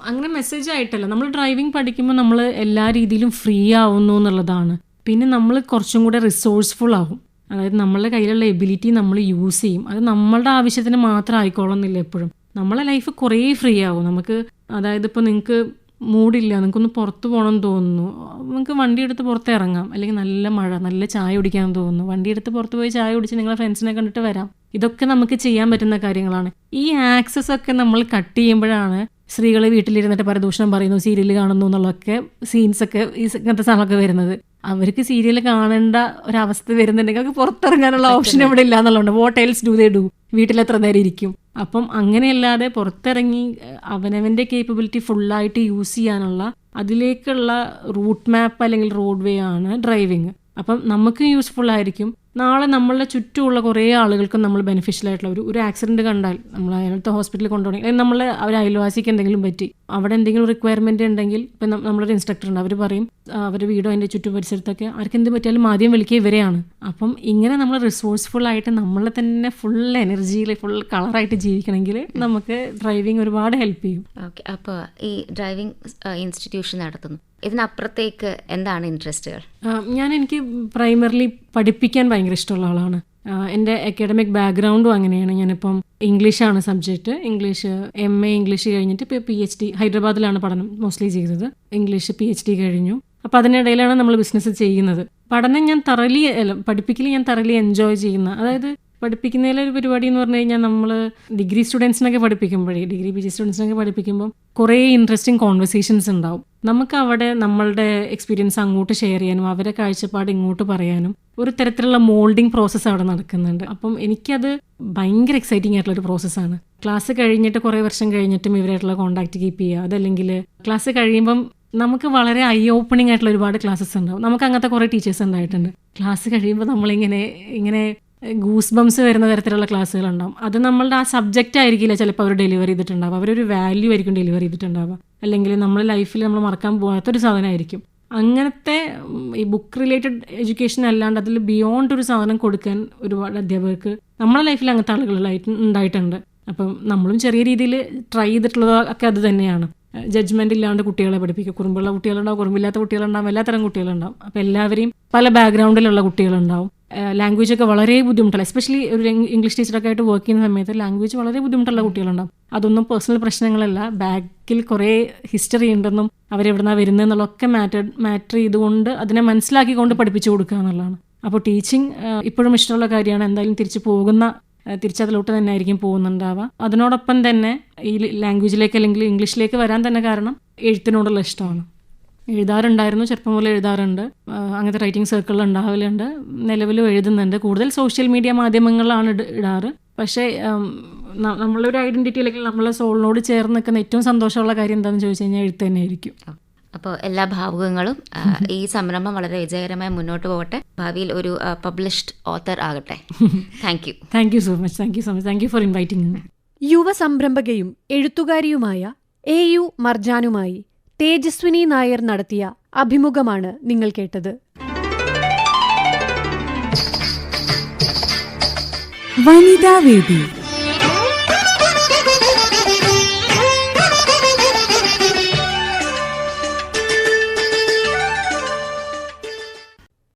[SPEAKER 4] അങ്ങനെ മെസ്സേജ് ആയിട്ടല്ല. നമ്മൾ ഡ്രൈവിംഗ് പഠിക്കുമ്പോൾ നമ്മൾ എല്ലാ രീതിയിലും ഫ്രീ ആവുന്നു എന്നുള്ളതാണ്. പിന്നെ നമ്മൾ കുറച്ചും കൂടെ റിസോഴ്സ്ഫുൾ ആവും. അതായത് നമ്മളുടെ കയ്യിലുള്ള എബിലിറ്റി നമ്മൾ യൂസ് ചെയ്യും. അത് നമ്മളുടെ ആവശ്യത്തിന് മാത്രം ആയിക്കോളുന്നില്ല എപ്പോഴും. നമ്മളെ ലൈഫ് കുറേ ഫ്രീ ആവും. നമുക്ക് അതായത് ഇപ്പോൾ നിങ്ങൾക്ക് മൂടില്ല നിങ്ങൾക്കൊന്ന് പുറത്ത് പോകണം എന്ന് തോന്നുന്നു. നിങ്ങൾക്ക് വണ്ടി എടുത്ത് പുറത്ത് ഇറങ്ങാം. അല്ലെങ്കിൽ നല്ല മഴ നല്ല ചായ കുടിക്കാൻ തോന്നുന്നു. വണ്ടി എടുത്ത് പുറത്ത് പോയി ചായ കുടിച്ച് നിങ്ങളെ ഫ്രണ്ട്സിനെ കണ്ടിട്ട് വരാം. ഇതൊക്കെ നമുക്ക് ചെയ്യാൻ പറ്റുന്ന കാര്യങ്ങളാണ്. ഈ ആക്സസ് ഒക്കെ നമ്മൾ കട്ട് ചെയ്യുമ്പോഴാണ് സ്ത്രീകൾ വീട്ടിലിരുന്നിട്ട് പരദൂഷണം പറയുന്നു സീരിയൽ കാണുന്നു എന്നുള്ളതൊക്കെ സീൻസൊക്കെ ഈ ഇങ്ങനത്തെ സാധനമൊക്കെ വരുന്നത്. അവർക്ക് സീരിയൽ കാണേണ്ട ഒരവസ്ഥ വരുന്നുണ്ടെങ്കിൽ അവർക്ക് പുറത്തിറങ്ങാനുള്ള ഓപ്ഷൻ ഇവിടെ ഇല്ല എന്നുള്ളതുകൊണ്ട് what else do they do വീട്ടിൽ എത്ര നേരം ഇരിക്കും? അപ്പം അങ്ങനെയല്ലാതെ പുറത്തിറങ്ങി അവനവന്റെ അവനവന്റെ കേപ്പബിലിറ്റി ഫുള്ളായിട്ട് യൂസ് ചെയ്യാനുള്ള അതിലേക്കുള്ള റൂട്ട് മാപ്പ് അല്ലെങ്കിൽ റോഡ് വേ ആണ് ഡ്രൈവിങ് അപ്പം നമുക്ക് യൂസ്ഫുൾ ആയിരിക്കും. നാളെ നമ്മളുടെ ചുറ്റുമുള്ള കുറേ ആളുകൾക്കും നമ്മൾ ബെനിഫിഷ്യൽ ആയിട്ടുള്ള ഒരു ഒരു ആക്സിഡന്റ് കണ്ടാൽ നമ്മൾ അയാളത്തെ ഹോസ്പിറ്റലിൽ നമ്മൾ നമ്മളെ അവർ അയൽവാസിക്ക് എന്തെങ്കിലും പറ്റി അവിടെ എന്തെങ്കിലും റിക്വയർമെന്റ് ഉണ്ടെങ്കിൽ ഇപ്പം നമ്മളൊരു ഇൻസ്ട്രക്ടർ ഉണ്ട്. അവർ പറയും അവർ വീടോ അതിന്റെ ചുറ്റു പരിസരത്തൊക്കെ ആർക്ക് എന്ത് പറ്റിയാലും ആദ്യം വിളിക്കുക ഇവരെയാണ്. അപ്പം ഇങ്ങനെ നമ്മൾ റിസോഴ്സ്ഫുൾ ആയിട്ട് നമ്മളെ തന്നെ ഫുൾ എനർജിയിൽ ഫുൾ കളറായിട്ട് ജീവിക്കണമെങ്കിൽ നമുക്ക് ഡ്രൈവിംഗ് ഒരുപാട് ഹെൽപ്പ് ചെയ്യും.
[SPEAKER 3] ഓക്കെ അപ്പോൾ ഈ ഡ്രൈവിംഗ് ഇൻസ്റ്റിറ്റ്യൂഷൻ നടത്തുന്നു. ഇതിനപ്പുറത്തേക്ക് എന്താണ് ഇൻട്രസ്റ്റുകൾ
[SPEAKER 4] ഞാൻ എനിക്ക് പ്രൈമറിലി പഠിപ്പിക്കാൻ ഭയങ്കര ഇഷ്ടമുള്ള ആളാണ്. എന്റെ അക്കാഡമിക് ബാക്ക്ഗ്രൗണ്ടും അങ്ങനെയാണ്. ഞാനിപ്പം ഇംഗ്ലീഷാണ് subject English M A English കഴിഞ്ഞിട്ട് ഇപ്പോൾ പി എച്ച് ഡി ഹൈദരാബാദിലാണ് പഠനം മോസ്റ്റ്ലി ചെയ്തത്. ഇംഗ്ലീഷ് പി എച്ച് ഡി കഴിഞ്ഞു. അപ്പോൾ അതിനിടയിലാണ് നമ്മൾ ബിസിനസ് ചെയ്യുന്നത്. പഠനം ഞാൻ തറലി പഠിപ്പിക്കൽ ഞാൻ തറലി എൻജോയ് ചെയ്യുന്ന. അതായത് പഠിപ്പിക്കുന്നതിലെ ഒരു പരിപാടി എന്ന് പറഞ്ഞു കഴിഞ്ഞാൽ നമ്മൾ ഡിഗ്രി സ്റ്റുഡൻസിനൊക്കെ പഠിപ്പിക്കുമ്പോഴേ ഡിഗ്രി പി ജി സ്റ്റുഡൻസിനൊക്കെ പഠിപ്പിക്കുമ്പോൾ കുറേ ഇൻട്രസ്റ്റിംഗ് കോൺവെർസേഷൻസ് ഉണ്ടാവും. നമുക്ക് അവിടെ നമ്മളുടെ എക്സ്പീരിയൻസ് അങ്ങോട്ട് ഷെയർ ചെയ്യാനും അവരെ കാഴ്ചപ്പാട് ഇങ്ങോട്ട് പറയാനും ഒരു തരത്തിലുള്ള മോൾഡിംഗ് പ്രോസസ്സ് അവിടെ നടക്കുന്നുണ്ട്. അപ്പം എനിക്കത് ഭയങ്കര എക്സൈറ്റിംഗ് ആയിട്ടുള്ള ഒരു പ്രോസസ്സാണ് ക്ലാസ് കഴിഞ്ഞിട്ട് കുറേ വർഷം കഴിഞ്ഞിട്ടും ഇവരായിട്ടുള്ള കോൺടാക്ട് കീപ്പ് ചെയ്യുക. അതല്ലെങ്കിൽ ക്ലാസ് കഴിയുമ്പം നമുക്ക് വളരെ ഐ ഓപ്പണിംഗ് ആയിട്ടുള്ള ഒരുപാട് ക്ലാസ്സസ് ഉണ്ടാവും. നമുക്ക് അങ്ങനത്തെ കുറേ ടീച്ചേഴ്സ് ഉണ്ടായിട്ടുണ്ട്. ക്ലാസ് കഴിയുമ്പോൾ നമ്മളിങ്ങനെ ഇങ്ങനെ ഗൂസ് ബംസ് വരുന്ന തരത്തിലുള്ള ക്ലാസ്സുകൾ ഉണ്ടാവും. അത് നമ്മളുടെ ആ സബ്ജക്റ്റ് ആയിരിക്കില്ല ചിലപ്പോൾ അവർ ഡെലിവർ ചെയ്തിട്ടുണ്ടാവുക. അവരൊരു വാല്യൂ ആയിരിക്കും ഡെലിവർ ചെയ്തിട്ടുണ്ടാവുക. അല്ലെങ്കിൽ നമ്മുടെ ലൈഫിൽ നമ്മൾ മറക്കാൻ പോകാത്തൊരു സാധനമായിരിക്കും. അങ്ങനത്തെ ഈ ബുക്ക് റിലേറ്റഡ് എഡ്യൂക്കേഷൻ അല്ലാണ്ട് അതിൽ ബിയോണ്ട് ഒരു സാധനം കൊടുക്കാൻ ഒരുപാട് അധ്യാപകർക്ക് നമ്മുടെ ലൈഫിൽ അങ്ങനത്തെ ആളുകളായിട്ട് ഉണ്ടായിട്ടുണ്ട്. അപ്പം നമ്മളും ചെറിയ രീതിയിൽ ട്രൈ ചെയ്തിട്ടുള്ളത് ഒക്കെ അത് തന്നെയാണ്. ജഡ്ജ്മെന്റ് ഇല്ലാണ്ട് കുട്ടികളെ പഠിപ്പിക്കുക. കുറുമ്പുള്ള കുട്ടികളുണ്ടാവും കുറുമ്പില്ലാത്ത കുട്ടികളുണ്ടാവും എല്ലാത്തരം കുട്ടികളുണ്ടാവും. അപ്പം എല്ലാവരെയും പല ബാക്ക്ഗ്രൗണ്ടിലുള്ള കുട്ടികളുണ്ടാവും. ലാംഗ്വേജ് ഒക്കെ വളരെ ബുദ്ധിമുട്ടല്ല? എസ്പെഷ്യലി ഒരു ഇംഗ്ലീഷ് ടീച്ചറൊക്കെ ആയിട്ട് വർക്ക് ചെയ്യുന്ന സമയത്ത് ലാംഗ്വേജ് വളരെ ബുദ്ധിമുട്ടുള്ള കുട്ടികളുണ്ടാവും. അതൊന്നും പേഴ്സണൽ പ്രശ്നങ്ങളല്ല. ബാക്കിൽ കുറേ ഹിസ്റ്ററി ഉണ്ടെന്നും അവരെവിടുന്നാ വരുന്നതെന്നുള്ളതൊക്കെ മാറ്റർ മാറ്റർ ചെയ്തുകൊണ്ട് അതിനെ മനസ്സിലാക്കിക്കൊണ്ട് പഠിപ്പിച്ചു കൊടുക്കുക എന്നുള്ളതാണ്. അപ്പോൾ ടീച്ചിങ് ഇപ്പോഴും ഇഷ്ടമുള്ള കാര്യമാണ്. എന്തായാലും തിരിച്ചു പോകുന്ന തിരിച്ചതിലോട്ട് തന്നെ ആയിരിക്കും പോകുന്നുണ്ടാവുക. അതിനോടൊപ്പം തന്നെ ഈ ലാംഗ്വേജിലേക്ക് അല്ലെങ്കിൽ ഇംഗ്ലീഷിലേക്ക് വരാൻ തന്നെ കാരണം എഴുത്തിനോടുള്ള ഇഷ്ടമാണ്. എഴുതാറുണ്ടായിരുന്നു ചെറുപ്പം മുതൽ എഴുതാറുണ്ട്. അങ്ങനത്തെ റൈറ്റിംഗ് സർക്കിളിൽ ഉണ്ടാവലുണ്ട്. നിലവിലും എഴുതുന്നുണ്ട്. കൂടുതൽ സോഷ്യൽ മീഡിയ മാധ്യമങ്ങളിലാണ് ഇടാറ്. പക്ഷേ നമ്മളൊരു ഐഡന്റിറ്റി അല്ലെങ്കിൽ നമ്മളെ സോളിനോട് ചേർന്ന് നിൽക്കുന്ന ഏറ്റവും സന്തോഷമുള്ള കാര്യം എന്താണെന്ന് ചോദിച്ചു കഴിഞ്ഞാൽ എഴുത്ത് തന്നെ ആയിരിക്കും
[SPEAKER 3] അപ്പോൾ എല്ലാ ഭാവുകങ്ങളും ഈ സംരംഭം വളരെ വിജയകരമായി മുന്നോട്ട് പോകട്ടെ. ഭാവിയിൽ ഒരു പബ്ലിഷ്ഡ് ഓത്തർ ആകട്ടെ. Thank you
[SPEAKER 4] thank you so much thank you so much thank you for inviting
[SPEAKER 2] യുവ സംരംഭകയും എഴുത്തുകാരിയുമായ എ യു മർജാനുമായി തേജസ്വിനി നായർ നടത്തിയ അഭിമുഖമാണ് നിങ്ങൾ കേട്ടത്.
[SPEAKER 1] വനിതാവേദി